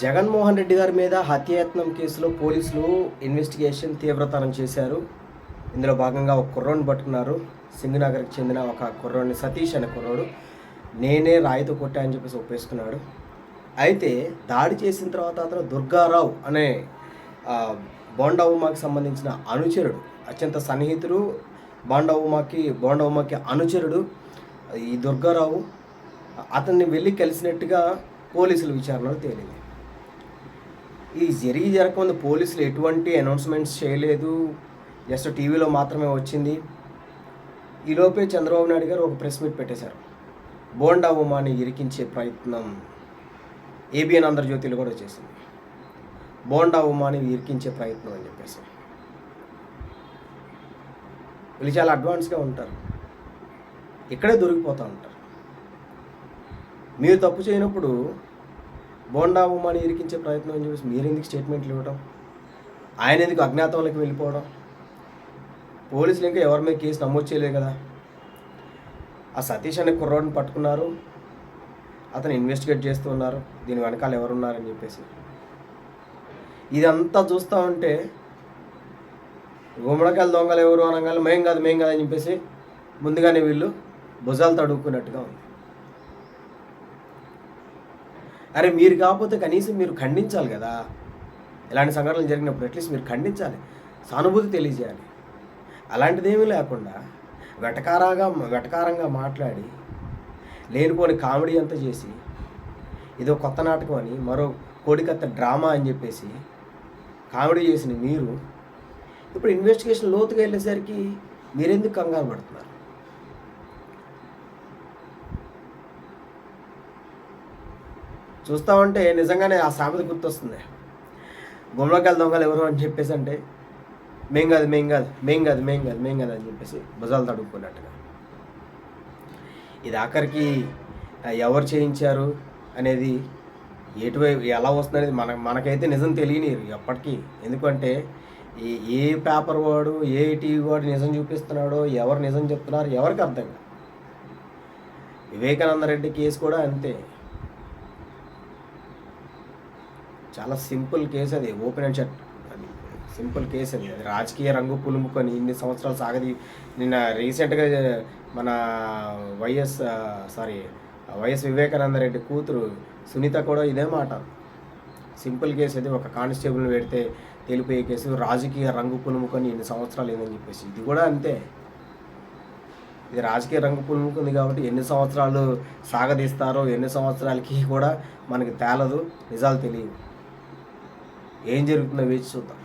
జగన్మోహన్ రెడ్డి గారి మీద హత్యాయత్నం కేసులో పోలీసులు ఇన్వెస్టిగేషన్ తీవ్రతరం చేశారు. ఇందులో భాగంగా ఒక కుర్రోడిని పట్టుకున్నారు. సింగనగర్కి చెందిన ఒక కుర్రోని సతీష్ అనే కుర్రోడు నేనే రాయితో కొట్టా అని చెప్పేసి ఒప్పేసుకున్నాడు. అయితే దాడి చేసిన తర్వాత అతను దుర్గారావు అనే ఆ, బోండా ఉమాకి సంబంధించిన అనుచరుడు అత్యంత సన్నిహితుడు బోండా ఉమాకి బోండా ఉమాకి అనుచరుడు ఈ దుర్గారావు అతన్ని వెళ్ళి కలిసినట్టుగా పోలీసుల విచారణలో తేలింది. ఈ జరిగి జరగకముందు పోలీసులు ఎటువంటి అనౌన్స్మెంట్స్ చేయలేదు. జస్ట్ టీవీలో మాత్రమే వచ్చింది. ఈలోపే చంద్రబాబు నాయుడు గారు ఒక ప్రెస్ మీట్ పెట్టేశారు. బోండా ఉమాని ఇరికించే ప్రయత్నం ఏబిఎన్ ఆంధ్రజ్యోతిలో కూడా చేసింది బోండా ఉమాని ఇరికించే ప్రయత్నం అని చెప్పేసి. వీళ్ళు చాలా అడ్వాన్స్గా ఉంటారు. ఇక్కడే దొరికిపోతూ ఉంటారు. మీరు తప్పు చేయనప్పుడు బోండా ఉమాని ఇరికించే ప్రయత్నం అని చెప్పేసి మీరు ఎందుకు స్టేట్మెంట్లు ఇవ్వడం ఆయన ఎందుకు అజ్ఞాతంలోకి వెళ్ళిపోవడం? పోలీసులు ఇంకా ఎవరి మీద కేసు నమోదు చేయలేదు కదా? ఆ సతీష్ అనే కుర్రోడ్ని పట్టుకున్నారు. అతను ఇన్వెస్టిగేట్ చేస్తూ ఉన్నారు. దీని వెనకాల ఎవరున్నారని చెప్పేసి. ఇదంతా చూస్తూ ఉంటే గుమ్మడికాయలు దొంగలు ఎవరు అనగానే మేం కాదు మేం కాదని చెప్పేసి ముందుగానే వీళ్ళు భుజాలు తడుక్కున్నట్టుగా ఉంది. అరే మీరు కాకపోతే కనీసం మీరు ఖండించాలి కదా. ఇలాంటి సంఘటనలు జరిగినప్పుడు అట్లీస్ట్ మీరు ఖండించాలి. సానుభూతి తెలియజేయాలి. అలాంటిదేమీ లేకుండా వెటకారాగా వెటకారంగా మాట్లాడి లేనిపోని కామెడీ అంతా చేసి ఇదో కొత్త నాటకం అని మరో కోడికత్త డ్రామా అని చెప్పేసి కామెడీ చేసిన మీరు ఇప్పుడు ఇన్వెస్టిగేషన్ లోతుగా వెళ్ళేసరికి మీరెందుకు కంగారు పడుతున్నారు? చూస్తా ఉంటే నిజంగానే ఆ సామెత గుర్తొస్తుంది. గుమ్మడికాయల దొంగలు ఎవరు అని చెప్పేసి అంటే మేం కాదు మేం కాదు మేం కాదు మేం కాదు మేం కాదు అని చెప్పేసి భుజాలు తడుక్కున్నట్టుగా ఇది ఆఖరికి ఎవరు చేయించారు అనేది ఎటువైపు ఎలా వస్తుంది అనేది మన మనకైతే నిజం తెలియనిరు ఎప్పటికీ. ఎందుకంటే ఏ ఏ పేపర్ వాడు ఏ టీవీ వాడు నిజం చూపిస్తున్నాడో ఎవరు నిజం చెప్తున్నారు ఎవరికి అర్థం కాదు. వివేకానంద రెడ్డి కేసు కూడా అంతే. చాలా సింపుల్ కేసు అది ఓపెన్ అండ్ షట్. అది సింపుల్ కేసు అది. అది రాజకీయ రంగు పులుముకొని ఇన్ని సంవత్సరాలు సాగది. నిన్న రీసెంట్గా మన Y S sorry Y S Vivekananda Reddy కూతురు సునీత కూడా ఇదే మాట. సింపుల్ కేసు అది ఒక కానిస్టేబుల్ని పెడితే తేలిపోయే కేసు రాజకీయ రంగు పులుముకొని ఇన్ని సంవత్సరాలు ఏదని చెప్పేసి. ఇది కూడా అంతే. ఇది రాజకీయ రంగు పులుముకుంది కాబట్టి ఎన్ని సంవత్సరాలు సాగదీస్తారో ఎన్ని సంవత్సరాలకి కూడా మనకి తేలదు. నిజాలు తెలియదు ఏం జరుగుతుందో వేచి చూద్దాం.